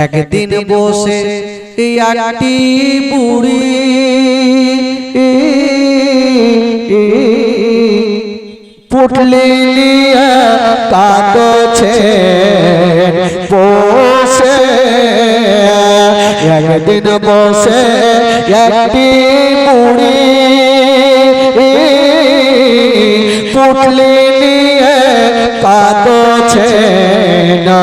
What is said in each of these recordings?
একদিন বসে একটি বুড়ি পুটলি কাঁদছে বসে একদিন বসে একটি বুড়ি পুটলি কাঁদছে না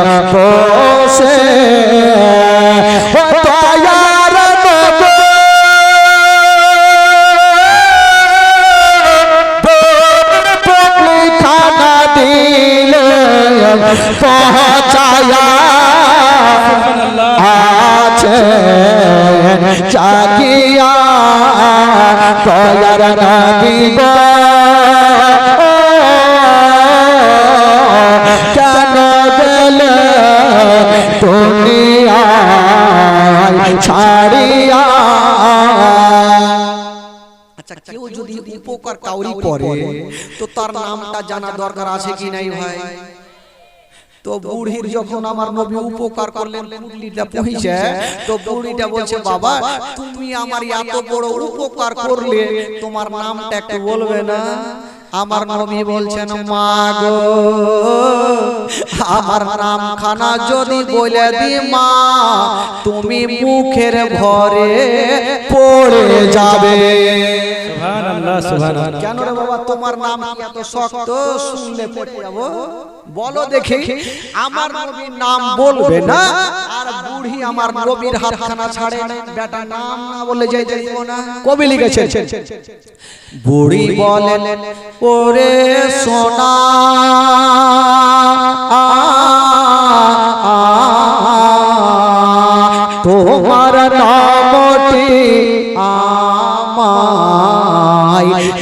পৌঁছায়া আছে জাগিয়া দয়ার নবী গো কেন গেলে দুনিয়া ছাড়িয়া আচ্ছা কেউ যদি উপকার কাউরি করে তো তার নামটা জানা দরকার আছে কি নাই ভাই তো বুড়ির যখন আমার নবী উপকার করলেন পুটলিটা পৌঁছে তো বুড়িটা বলছে বাবা তুমি আমার এত বড় উপকার করলে তোমার নামটা একটু বলবে না? আমার নবী বলছেন মা গো আমার নাম খানা যদি বলে দি মা তুমি মুখের ভরে পড়ে যাবে। সুবহানাল্লাহ সুবহানাল্লাহ কেন রে বাবা তোমার নাম কি এত শক্ত? শুনলে পড়ে যাব। বলো দেখি আমার নবীর নাম বলবে না? আর বুড়ি আমার নবীর হাতখানা ছাড়ে। বেটা নাম না বলে যাই যাইব না। কবি লিখেছে বুড়ি বলেন ওরে সোনা তোমার নামটি আমায়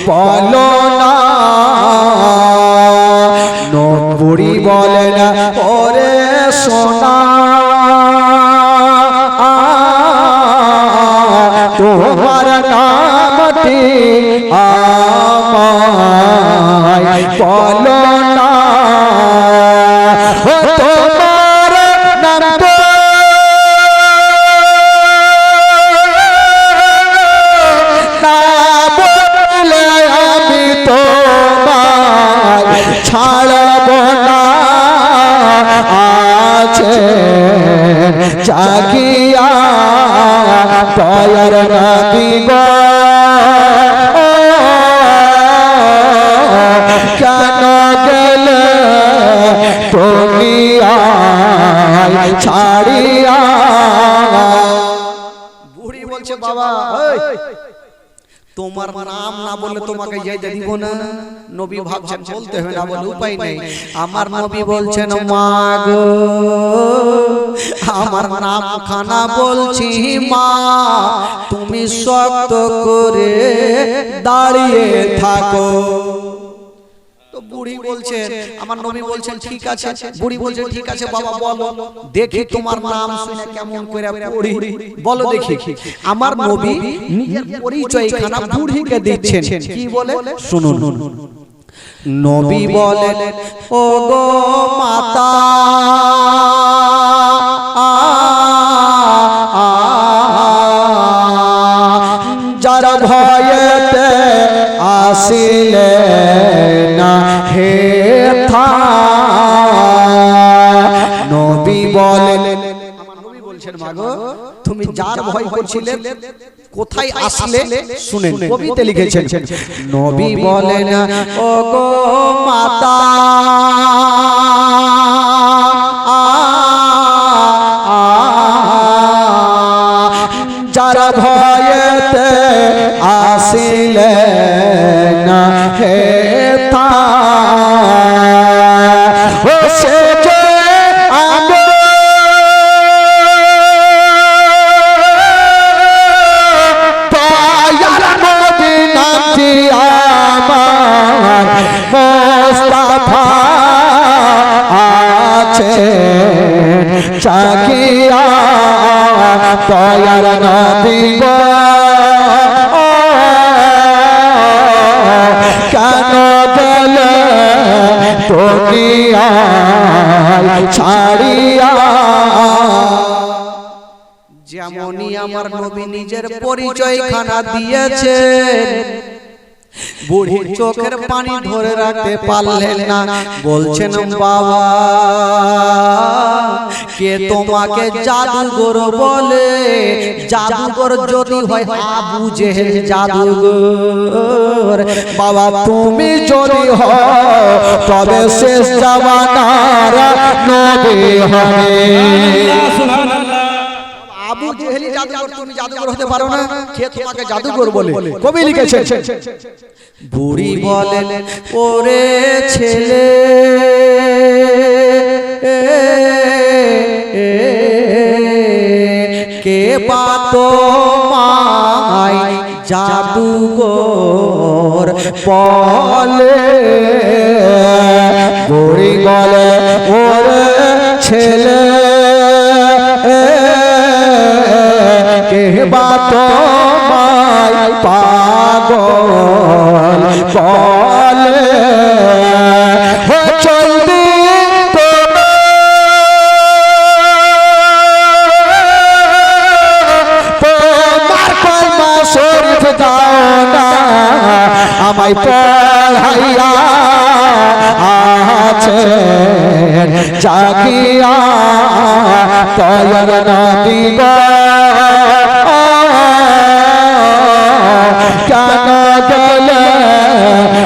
বলো না। নবুড়ি বলে না ওরে সোনা। তোমার নামটি আমায় বলো জাগিয়া দয়ার নবী গো কেন গেলে ছাড়িয়া? বুড়ি বলছে বাবা তোমার নাম না বলে তোমাকে যাইতে দিব না। নবী ভাবছেন বলতে হবে না বলে উপায় নেই। আমার নবী বলছেন মা গো আমার নাম খানা বলছি মা। তুমি শক্ত করে দাঁড়িয়ে থাকো। বুড়ি বলছেন আমার নবী বলছেন ঠিক আছে বুড়ি বলছেন ঠিক আছে বাবা বলো দেখি তোমার নাম শুনে কেমন করে পড়ি বলো দেখি। আমার নবী নিজের পরিচয় খানা বুড়িকে দিচ্ছেন। কি বলে? শুনুন নবী বলেন ও গো মাতা যারা ভয়েতে আসিলে হে থা নবী বলেন আমার নবী বলছেন মাগো তুমি যার ভয় করছিলে কোথায় আসলে শুনেন কবিতে লিখেছেন নবী বলেন ও গো মাতা নিজের পরিচয় খানা দিয়েছেন বুড়ির চোখের পানি ধরে রাখতে পারলেন না। বলছেন বাবা কে তোমাকে জাদুঘর বলে? জাদুঘর যদি হয় আবু জেহেল জাদুঘর। বাবা তুমি যদি তবে শেষ জামানার নবী হবে। আবু জেহেলি জাদুঘর তুমি জাদুঘর হতে পারো না। কে তোমাকে জাদুঘর বলে। কবি লিখেছে বুড়ি বলেন ওরে ছেলে কে পাতো মাই জাদুঘর বলে। বুড়ি বলে ওরে ছেলে পাগল বলে। আমায় পড়াইয়া আছে। জাগিয়া তয়র নদীব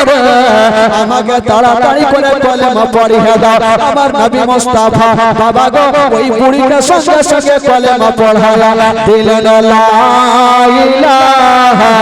ও বাবারে, আমাকে তাড়াতাড়ি করে কলেমা পড়িয়ে দাও। আমার নবী মুস্তাফা বাবা গো ওই বুড়িকে সঙ্গে সঙ্গে কলেমা পড়ায়া দিলেন লা ইলাহা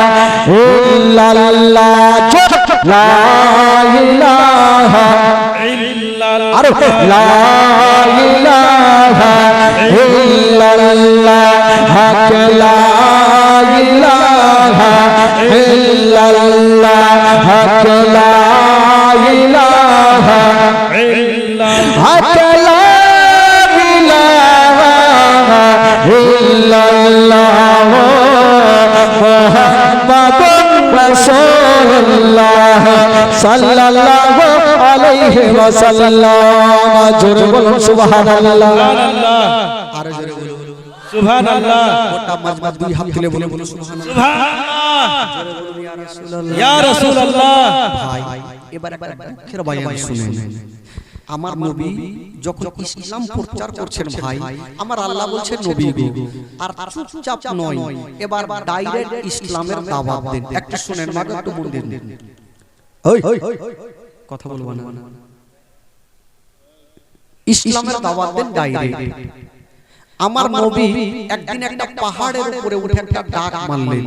জোরে বলুন সুবহানাল্লাহ। জোরে বলুন সুবহানাল্লাহ। গোটা মাজমা দুই হাত তুলে বলে বলুন সুবহানাল্লাহ। সুবহানাল্লাহ। ইয়া রাসূলুল্লাহ। ভাই এবার একবার দুঃখের বয়ান শুনেন। আমার নবী যখন ইসলাম প্রচার করছেন ভাই আমার আল্লাহ বলছেন নবী গো আর চুপচাপ নয়। এবার ডাইরেক্ট ইসলামের দাওয়াত দেন। একটু শুনেন মাগো একটু মন দিন। ওই কথা বলব না। ইসলামের দাওয়াত দেন ডাইরেক্ট আমার নবী একদিন একটা পাহাড়ের উপরে উঠে একটা ডাক মারলেন।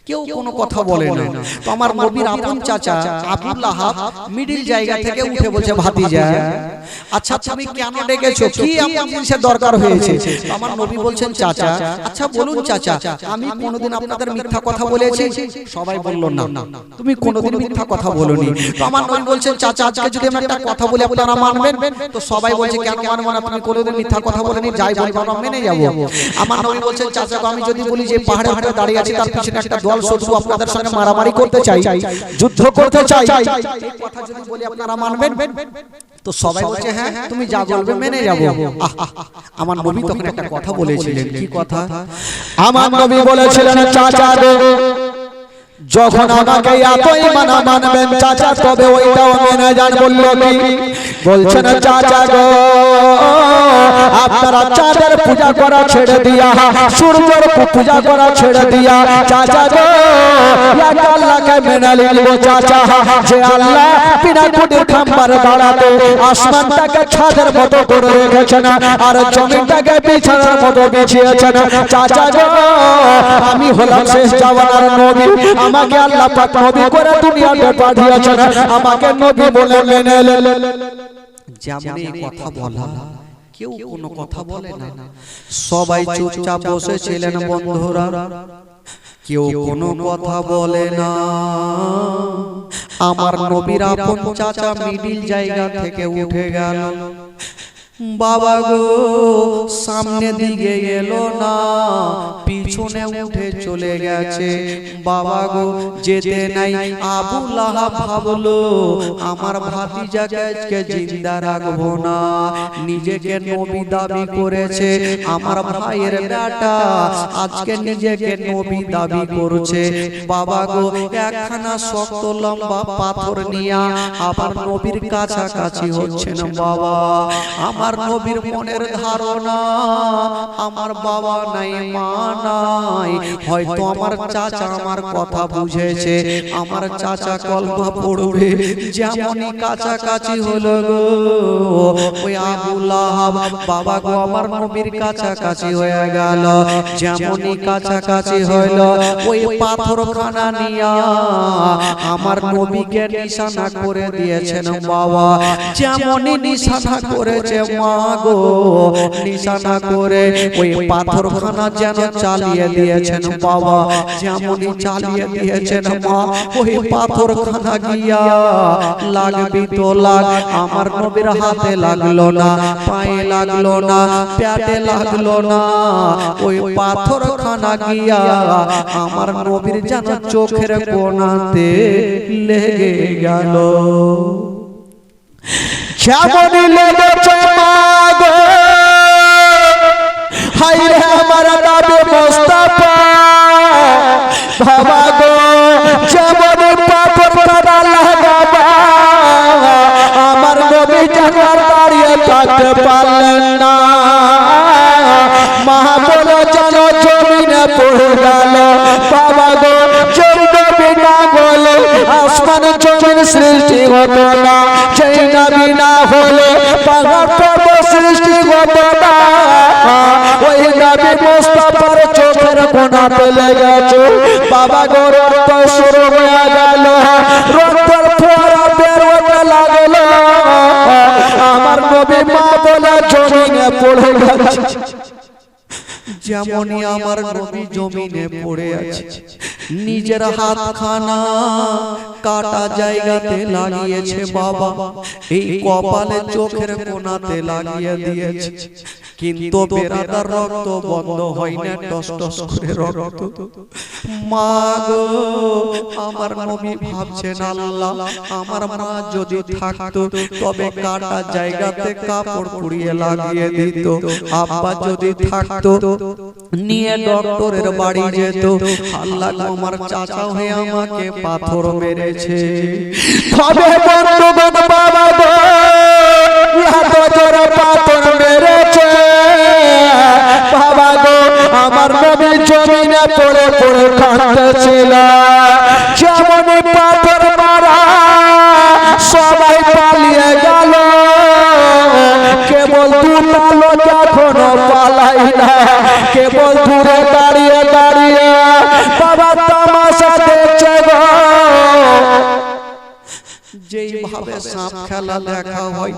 কেউ কোনো কথা বলে না। তো আমার নবীর আপন চাচা আবুল লাহাব মিডিল জায়গা থেকে উঠে বলছে ভাতিজা। আচ্ছা তুমি কেন ডেকেছো? কি এমন জিনিসের দরকার হয়েছে? আমার নবী বলছেন চাচা আচ্ছা বলুন চাচা আমি কোনোদিন আপনাদের মিথ্যা কথা বলেছি? সবাই বলল না। তুমি কোনোদিন মিথ্যা কথা বলনি। তো আমার নবী বলছেন চাচা আজকে যদি আমি একটা কথা বলি আপনারা মানবেন? তো সবাই বলছে কেন মানবো না তুমি কোনোদিন মিথ্যা কথা বলেনি যাই বলব আমরা মেনে যাব। আমার নবী বলছেন চাচা আমি যদি বলি যে পাহাড়ে পাহাড়ে দাঁড়িয়ে আছি তার পিছনে একটা দল শত্রু আপনাদের সঙ্গে মারামারি করতে চাই যুদ্ধ করতে চাই। এই কথা যদি বলি আপনারা মানবেন? তো সবাই বলছে হ্যাঁ তুমি যা বলবে মেনে যাব। আমার নবী তখন একটা কথা বলেছিলেন কি কথা? আমার নবী বলেছিলেন চাচা যখন আমাকে এতই মানা মানবেন চাচা তবে ওইটাও মেনে যান বলল কি? বলছেন চাচা গো আপনারা চাঁদের পূজা করা ছেড়ে দিয়া সূর্যের পূজা করা ছেড়ে দিয়া চাচা গো মেনে নিল চাচা। যে আল্লাহ বিনা কুটির খাম্বার দাঁড়াতে আসমানটাকে ছাদের মতো করে রেখেছেন, আর জমিনটাকে বিছানার মতো বিছিয়েছেন। চাচা আমি হলাম শেষ জামানার নবী। আমাকে আল্লাহ পাক নবী করে দুনিয়াতে পাঠিয়েছেন। আমাকে নবী বলে মেনে যেমন কথা বলা কেউ কোনো কথা বলে না। সবাই চুপচাপ বসেছিলেন বন্ধুরা। কেউ কোনো কথা বলে না। আমার নবীর আপন চাচা মিডিল জায়গা থেকে উঠে গেল। বাবা গো, সামনে দিকে এলো না। পিছনে উঠে চলে গেছে। বাবা গো যেতে নাই। আবু লাহাব ভাবলো আমার ভাতিজাকে আজকে জিন্দা রাখব না। নিজেকে নবী দাবি করেছে। আমার ভাইয়ের বেটা আজকে নিজেকে নবী দাবি করছে। বাবা গো একখানা শক্ত লম্বা পাথর নিয়া আবার নবীর কাছাকাছি হচ্ছে না বাবা। আমার নবীর মনের ধারণা আমার বাবা নাই মা নাই হয়তো আমার চাচা আমার কথা বুঝেছে আমার চাচা কলমা পড়বে যেমনই কাছাকাছি হলো গো। ওই আবু লাহাব বাবা গো আমার নবীর কাছাকাছি হয়ে গেল। যেমনই কাছাকাছি হইল ওই পাথরখানা নিয়া আমার নবীকে নিশানা করে দিয়েছেন বাবা। যেমনই নিশানা করেছে মা গো নিশানা করে ওই পাথরখানা যেন চালিয়ে দিয়েছেন বাবা। যেমনই চালিয়ে দিয়েছেন মা ওই পাথরখানা গিয়া লাগবি তো লাগ আমার নবীর হাতে লাগল না পায়ে লাগল না পেটে লাগল না। ওই পাথরখানা গিয়া আমার নবীর যেন চোখের কোনাতে লেগে গেল। যেমনই লেগেছে মাগো হাইরে আমার নামে মোস্তাফা। বাবা গো, যেমন পাপর কাদা লাগাবা। আমার নবী যেন আর দাঁড়িয়ে থাকতে পারলেন না। মা বলো যেন জমিনে পড়ে গেল। বাবা গো যদি নবী না বলে আসমান জমিন সৃষ্টি হতো না। সেই নবী না হলে পাহাড় সৃষ্টি হতো চোখের কোনাতে লেগেছে বাবা গো, রক্ত শুরু হয়ে গেল। রক্তের ফোয়ারা বের হতে লাগল। আমার নবী মা বলে, জমিনে পড়ে গেছে। যেমনই আমার নবী জমিনে পড়ে আছে। নিজের হাত খানা কাটা জায়গাতে লাগিয়েছে বাবা। এই কপালে চোখের কোনাতে লাগিয়ে দিয়েছে। কিন্তু বেরাদার রক্ত বন্ধ হয় না টস টস করে রক্ত। মা গো আমার নবী ভাবছেন আল্লাহ আমার মা যদি থাকতো তবে কাটা জায়গাতে কাপড় পুড়িয়ে লাগিয়ে দিত? আব্বা যদি থাকতো নিয়ে ডক্টরের বাড়ি যেত। আল্লাহ আমার চাচা হয়ে আমাকে পাথর মেরেছে। তবে বন্ধুগণ বাবা গো এত জোরে পাথর মেরেছে। বাবা আমার নবী জমিনে পড়ে পড়ে কাঁদতেছিল। যেমন পাথর মারা সবাই পালিয়ে গেল। কেবল দুটা লোক এখনও পালাই না কেবল দূরে সাপ খেলা দেখা হয়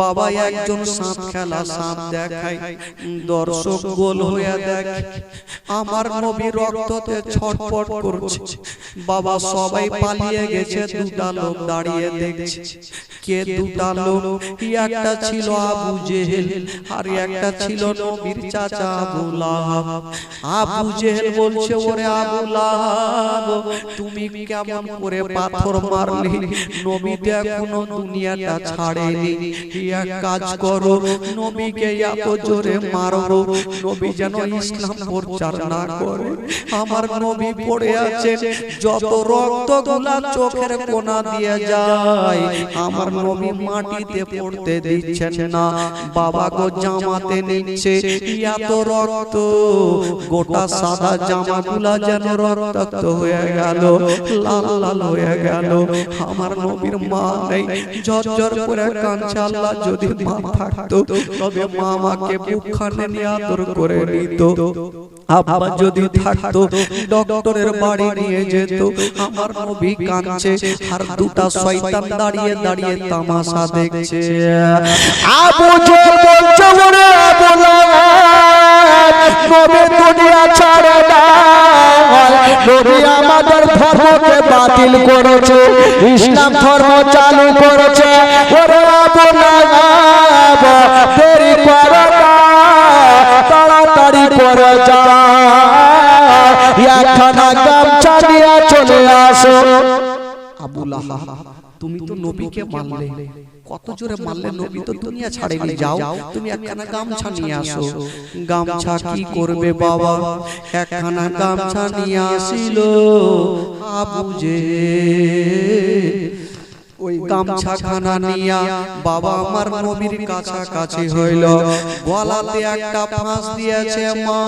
বাবা একজন সাপ খেলা সাপ দেখায়। দর্শক গোল হয়ে দেখে, আমার নবী রক্ততে ছটপট করছে। বাবা সবাই পালিয়ে গেছে, দুটা লোক দাঁড়িয়ে দেখছে। কে দুটা লোক? একটা ছিল আবু জেহেল, আর একটা ছিল নবীর চাচা আবু লাহাব। আবু জেহেল বলছে, ওরে আবু লাহাব, তুমি কেমন করে পাথর মারলি? নবী দেখো এখনও দুনিয়াটা ছাড়েনি এক কাজ করো নবীকে এত জোরে মারো নবী যেন ইসলাম প্রচার না করে। আমার নবী পড়ে আছেন যত রক্তগুলা চোখের কোনা দিয়ে যায় আমার নবী মাটিতে পড়তে দিচ্ছেন না। বাবা গো জামাতে নিচ্ছে এত রক্ত। গোটা সাদা জামাগুলা যেন রক্তাক্ত হয়ে গেল লাল লাল হয়ে গেল। আমার নবীর মা নেই। ঝরঝর করে কাঁদছে আল্লাহ যদি মা থাকতো তবে মা আমাকে বুকখানে নিয়ে আদর করে নিত। আব্বা যদি থাকতো ডক্টরের বাড়ি নিয়ে যেত। আমার নবী কাঁদছে আর দুটা শয়তান দাঁড়িয়ে দাঁড়িয়ে তামাশা দেখছে। আবু যে বলছে ওরে আবু নবী দুনিয়া ছাড়ে না। নবী আমাদের ধর্মকে বাতিল করেছে, ইসলাম ধর্ম চালু করেছে। ওরে আবু লাগাব দেরি করো না, তাড়াতাড়ি করে যা। একখানা গামছা নিয়ে চলে আসো। আবুল আহাব। তুমি তো নবীকে মানলে। কত জোরে মারলে নবী তো দুনিয়া ছাড়েনি যাও তুমি একখানা গামছা নিয়ে আসো। গামছা কি করবে বাবা? একখানা গামছা নিয়ে আসিল। আবু যে ওই গামছা খানা নিয়া বাবা আমার নবীর কাছাকাছি হইল। গলাতে একটা ফাঁস দিয়েছে মা।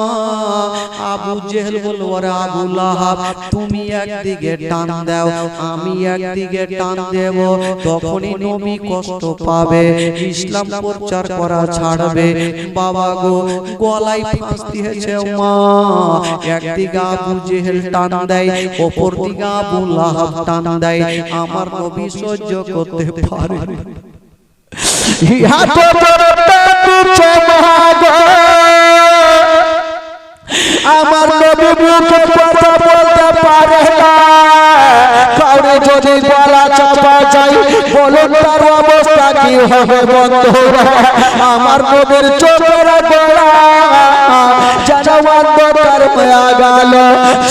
আবু জেহেল বলল ওরে আবু লাহাব তুমি একদিকে টান দাও আমি একদিকে টান দেব। তখনই নবী কষ্ট পাবে। ইসলাম প্রচার করা ছাড়বে। বাবা গো গলায় ফাঁস দিয়েছে মা। একদিকে আবু জেহেল টান দেয় অপর দিকে আবু লাহাব টান দেয়। আমার নবী সহ্য করতে পারে। না। হাতে ধরতে দিচ্ছে মহাগ আমার নবী মুখে কথা বলতে পারে না। কাউরে যদি গলা চাপা যায় বলুন তার অবস্থা কি হবে বন্ধুরা? আমার নবীর চোখের গোড়া যেন অন্ধকার গেল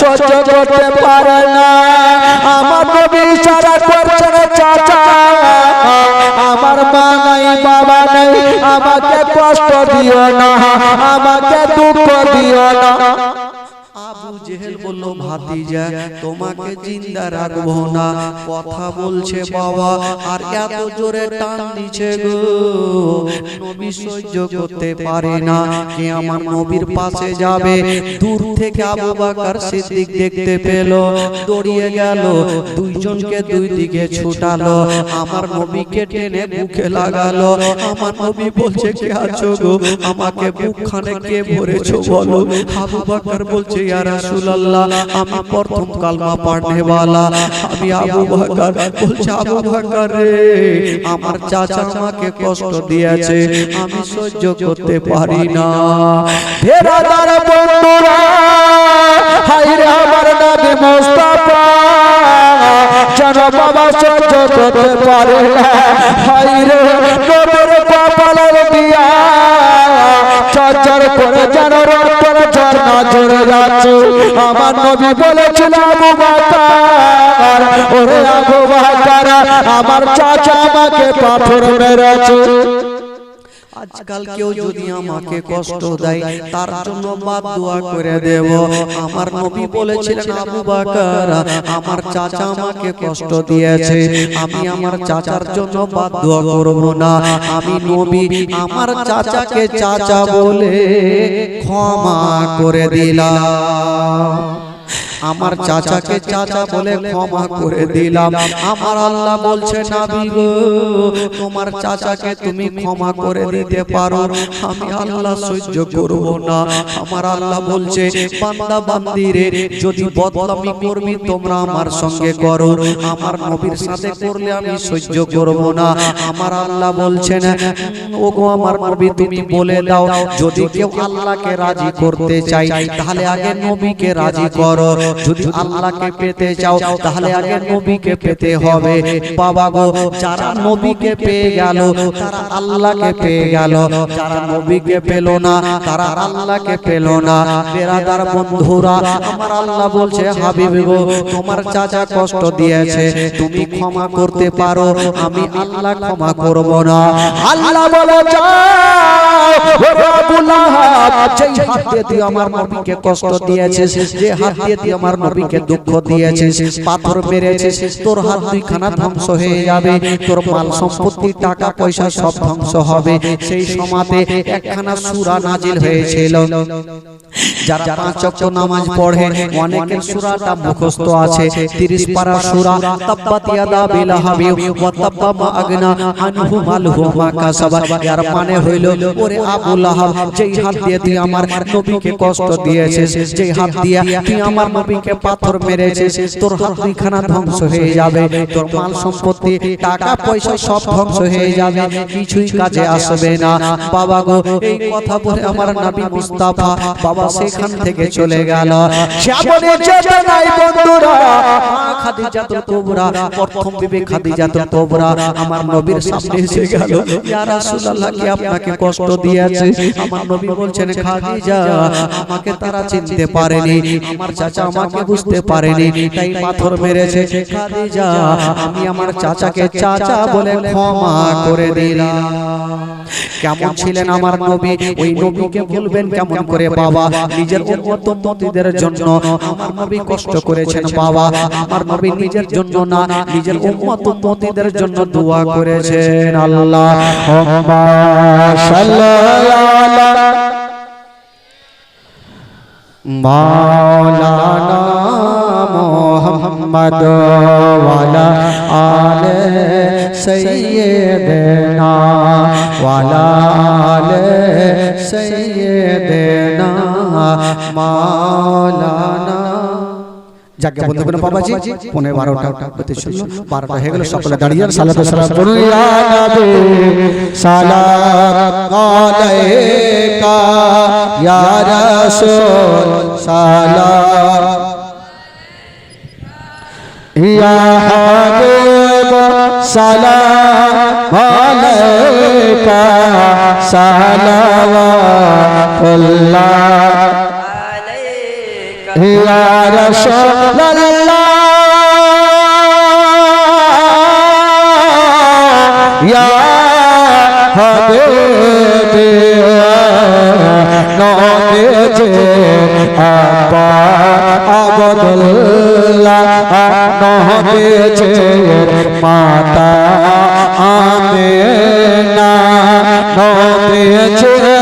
সহ্য করতে পারে না। আমার নবী ইশারা করছেন চাচা আমার মা নাই বাবা নাই। আমাকে কষ্ট দিও না আমাকে দুঃখ দিও না। আবু জেহেল বলল ভাতিজা তোমাকে জিন্দা রাখব না। কথা বলছে বাবা আর এত জোরে টান দিছে গো। নবী সহ্য করতে পারে না। কে আমার নবীর পাশে যাবে? দূর থেকে আবু বাকার সিদ্দিক দেখতে পেল। দড়িয়ে গেল। দুইজনকে দুই দিকে ছুটালো। আমার নবীকে টেনে বুকে লাগালো। আমার নবী বলছে কে আছো গো? আমাকে বুকখানে কে ভরেছো বলো? আবু বাকার বলছে ইয়া রাসূলুল্লাহ, আমি প্রথম কালমা পড়নে वाला আমি আবু বকর বলছে, আবু বকর রে, আমার চাচা আমাকে কষ্ট দিয়েছে, আমি সহ্য করতে পারি না। ভেড়াদার বন্ধুরা হাই রে আমার নবী মুস্তাফা, যেন বাবা সহ্য করতে পারে না। হাই রে নবীর কপালের দিয়া চর্চর করে যেন রক্তের ঝরে যাচ্ছে আমার নবী বলেছিল, আবু বাকার, ওরে আবু বাকার, আমার চাচা আমাকে পাথর মেরেছে। আজকাল কেউ যদি আমাকে কষ্ট দেয় তার জন্য বাদ দোয়া করে দেব। আমার নবী বলেছিলেন আবু বকর আমার চাচা আমাকে কষ্ট দিয়েছে আমি আমার চাচার জন্য বাদ দোয়া করব না। আমি নবী আমার চাচাকে চাচা বলে ক্ষমা করে দিলাম। আমার চাচাকে চাচা বলে ক্ষমা করে দিলাম। আমার আল্লাহ বলছে গো তোমার চাচাকে তুমি ক্ষমা করে দিতে পারো। আমি আল্লাহ সহ্য করব না। আমার আল্লাহ বলছে বান্দা বান্দিরে যদি বদলামি করবি তোমরা আমার সঙ্গে করো। আমার নবীর সাথে করলে আমি সহ্য করব না। আমার আল্লাহ বলছেন ওগো আমার নবী তুমি বলে দাও যদি কেউ আল্লাহকে রাজি করতে চাই তাহলে আগে নবীকে রাজি করো যদি আল্লাহকে পেতে চাও, তাহলে আগে নবীকে পেতে হবে। বাবা গো, যারা নবীকে পেয়ে গেল, তারা আল্লাহকে পেয়ে গেল। যারা নবীকে পেল না, তারা আল্লাহকে পেল না। বেরাদার বন্ধুরা, আমার আল্লাহ বলছে, হাবিব তোমার চাচা কষ্ট দিয়েছে, তুমি ক্ষমা করতে পারো, আমি আল্লাহ ক্ষমা করব না। আল্লাহ বলে আমার নবীকে কষ্ট দিয়েছিস, যে হাত দিয়ে আমার নবীকে দুঃখ দিয়েছিস পাথর মেরেছিস তোর হাত দুইখানা ধ্বংস হয়ে যাবে তোর মাল সম্পত্তি টাকা পয়সা সব ধ্বংস হবে সেই সমাতে একখানা সূরা নাজিল হয়েছিল। যারা পাঁচ ওয়াক্ত নামাজ পড়ে অনেকের সূরাটা মুখস্থ আছে 30 পারা সূরা তাব্বাত ইয়াদা বিলাহাবি ওয়া তাব্বা মা আগনা আনহু মালহু মা কাসাবা। এর মানে হইল ওরে আবু লাহাব যেই হাত দিয়ে তুই আমার নবীকে কষ্ট দিয়েছিস যেই হাত দিয়ে তুই আমার নবীকে পাথর মেরেছিস তোর হাত ধ্বংস হয়ে যাবে, তোর মাল সম্পত্তি, টাকা, পয়সা সব ধ্বংস হয়ে যাবে, কিছুই কাজে আসবে না। বাবা গো, এই কথা বলে আমার নবী মুস্তাফা বাবা সেখান থেকে চলে গেল। আমার চাচা আমাকে বুঝতে পারেনি তাই পাথর মেরেছে খাদিজা আমি আমার চাচাকে চাচা বলে ক্ষমা করে দিলাম। কেমন ছিলেন আমার নবী? ওই নবীকে বলবেন কেমন করে বাবা? নিজের উম্মত উম্মতীদের জন্য আমার নবী কষ্ট করেছেন বাবা। আমার নবী নিজের জন্য না নিজের উম্মত জন্য দোয়া করেছেন আল্লাহ। मौलाना मोहम्मद वाला आले सैयदना वाला आले सैयदना मौलाना যাকে বলতে পারেন বাবাজি পনেরো বারোটা হতে চলল বারোটা হয়ে গেল সকলে দাঁড়িয়ে সালাত সালাম নবী সালাম সালাম يا رسول الله يا حبيبي نوكيتي أبا عبد الله نوكيتي ماتا آمينا نوكيتي